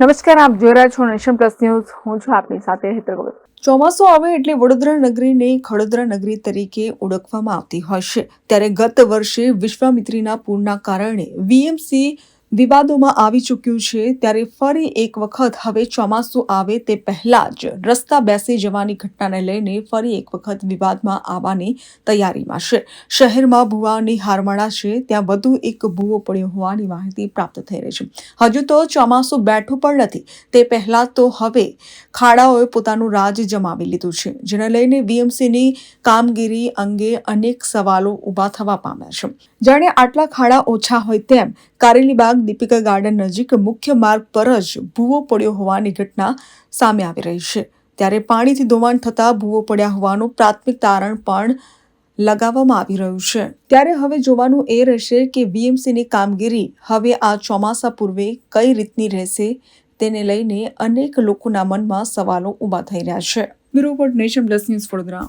નમસ્કાર, આપ જોઈ રહ્યા છો નેશન પ્લસ ન્યૂઝ. હું છું આપની સાથે હેતર ગોવિંદ ચોમાસું આવે એટલે વડોદરા નગરીને ખડોદરા નગરી તરીકે ઓળખવામાં આવતી હોય છે. ત્યારે ગત વર્ષે વિશ્વામિત્રીના પૂરના કારણે વીએમસી વિવાદોમાં આવી ચૂક્યું છે ત્યારે ફરી એક વખત હવે ચોમાસું આવે તે પહેલાં જ રસ્તા બેસી જવાની ઘટનાને લઈને ફરી એક વખત વિવાદમાં આવવાની તૈયારીમાં છે. શહેરમાં ભુવાની હારમાળા છે, ત્યાં વધુ એક ભૂવો પડ્યો હોવાની માહિતી પ્રાપ્ત થઈ રહી છે. હજુ તો ચોમાસું બેઠું પણ નથી. તે પહેલાં તો હવે ખાડાઓએ પોતાનું રાજ જમાવી લીધું છે, જેને લઈને વીએમસીની કામગીરી અંગે અનેક સવાલો ઊભા થવા પામ્યા છે. જાણે આટલા ખાડા ઓછા હોય તેમ કારેલીબાગ દીપિકા ગાર્ડન નજીક મુખ્ય માર્ગ પર જ ભૂવો પડ્યો હોવાની ઘટના સામે આવી રહી છે. ત્યારે પાણીથી ધોવાણ થતા ભૂવો પડ્યા હોવાનું પ્રાથમિક તારણ પણ લગાવવામાં આવી રહ્યું છે. ત્યારે હવે જોવાનું એ રહેશે કે વીએમસીની કામગીરી હવે આ ચોમાસા પૂર્વે કઈ રીતની રહેશે તેને લઈને અનેક લોકોના મનમાં સવાલો ઊભા થઈ રહ્યા છે. Bureau nation plus news Vadodara.